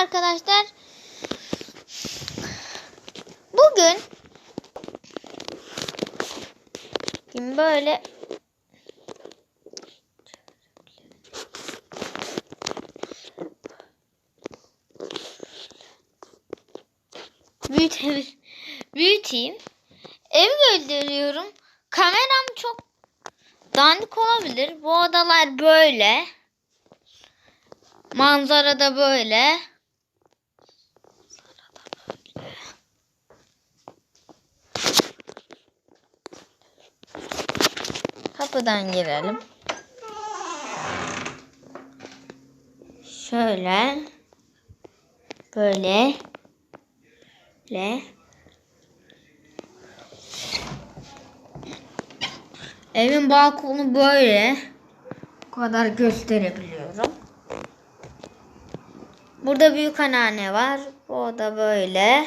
arkadaşlar. Bugün Şimdi böyle büyüteyim. büyüteyim. Ev gönderiyorum. Kameram çok dandik olabilir. Bu odalar böyle. Manzara da böyle. Kapıdan girelim. Şöyle. Böyle. Böyle. Evin balkonu böyle. Bu kadar gösterebiliyorum. Burada büyük anneanne var. Bu da böyle.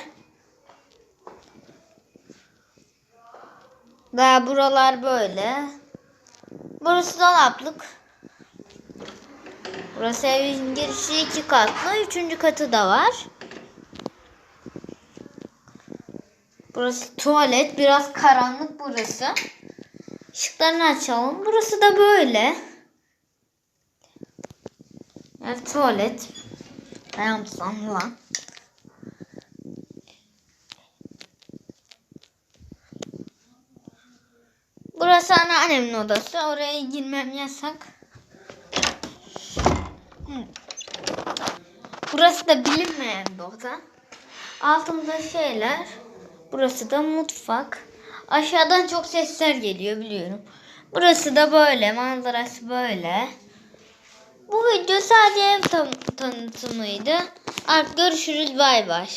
Daha buralar böyle. Burası dolaplık. Burası evin girişi iki katlı. Üçüncü katı da var. Burası tuvalet. Biraz karanlık burası. Işıklarını açalım. Burası da böyle. Yani tuvalet. Dayansam lan. Burası anneannemin odası. Oraya girmem yasak. Burası da bilinmeyen bir oda. Altımızda şeyler. Burası da mutfak. Aşağıdan çok sesler geliyor biliyorum. Burası da böyle. Manzarası böyle. Bu video sadece ev tan- tanıtımıydı. Artık görüşürüz. Bay bay.